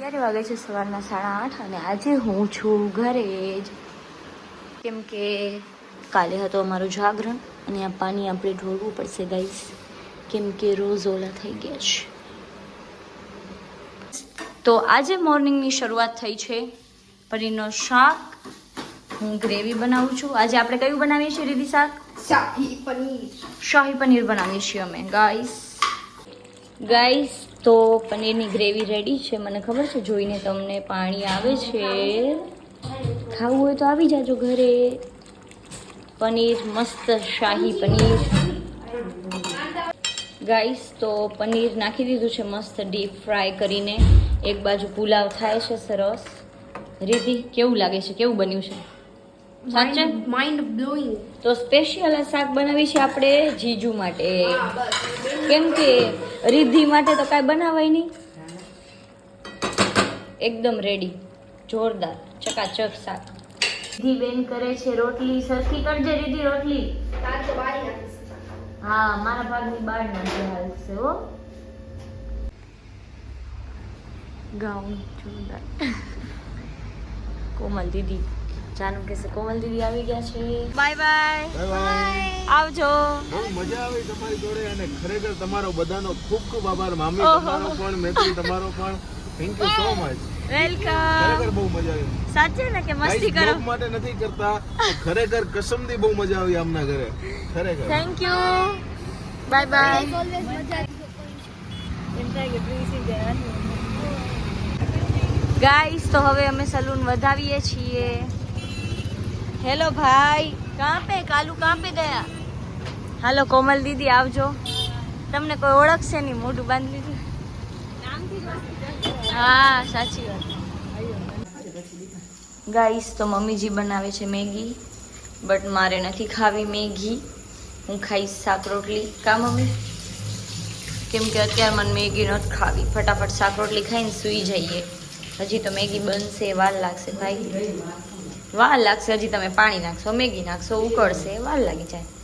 અત્યારે વાગે છે સવારના સાડા આઠ? અને આજે હું છું ઘરે જ. કેમ કે કાલે હતો અમારું જાગરણ અને આ પાણી આપણે ઢોળવું પડશે ગાઈસ કેમ કે રોજ ઓલા થઈ ગયા છે. તો આજે મોર્નિંગની શરૂઆત થઈ છે. પનીરનો શાક. હું ગ્રેવી બનાવું છું. આજે આપણે કયું બનાવીએ છીએ રીધી શાક? શાહી પનીર. શાહી પનીર બનાવીએ છીએ અમે ગાઈસ ગાઈસ તો પનીરની ગ્રેવી રેડી છે. મને ખબર છે, જોઈને તમને પાણી આવે છે. ખાવું હોય તો આવી જાજો ઘરે. પનીર, મસ્ત શાહી પનીર. ગાઈસ તો પનીર નાખી દીધું છે, મસ્ત ડીપ ફ્રાય કરીને. એક બાજુ પુલાવ થાય છે, સરસ. રીધી કેવું લાગે છે? કેવું બન્યું છે? સાચે? માઇન્ડ બ્લોઈંગ તો સ્પેશિયલ આ શાક બનાવી છે આપણે જીજુ માટે. કેમ કે રિદ્ધિ માટે તો કાંઈ બનાવાય નહીં. એકદમ રેડી જોરદાર ચકાચક શાક. રિદ્ધિ બેન કરે છે રોટલી સરખી કરજે રિદ્ધિ રોટલી. તાર તો બારી નાખીશ. હા મારા ભાગની બાર નાખી હાલશે હો. ગાઉન જોરદાર. કોમલ દીદી. જાનુ કે કોમલ દીદી આવી ગયા છે. Bye bye. બાય આવજો. બહુ મજા આવી તમારી જોડે અને ખરેખર તમારો બધાનો ખૂબ ખૂબ આભાર. મામી. તમારો પણ મેત્રી તમારો પણ. Thank you so much welcome ખરેખર બહુ મજા આવી. સાચે ને કે મસ્તી કરો? માટે નથી કરતા. ખરેખર કસમથી બહુ મજા આવી આમના ઘરે. ખરેખર. Thank you bye bye always મજા ગાઈસ તો હવે અમે સલૂન વધાવીએ છીએ. હેલો ભાઈ. કાં પે? કાલુ કાં પે ગયા? હાલો કોમલ દીદી આવજો. તમને કોઈ ઓળખશે નહીં મોઢું બાંધી લીધું. હા સાચી વાત. ગાઈસ તો મમ્મીજી બનાવે છે મેગી બટ મારે નથી ખાવી મેગી. હું ખાઈશ શાક રોટલી. કા મમ્મી? કેમ કે અત્યારે મને મેગી નથી ખાવી. ફટાફટ શાક રોટલી ખાઈને સૂઈ જઈએ. હજી તો મેગી બનશે વાર લાગશે ભાઈ. વાર લાગશે હજી તમે પાણી નાખશો મેગી નાખશો ઉકળશે વાર લાગી જાય.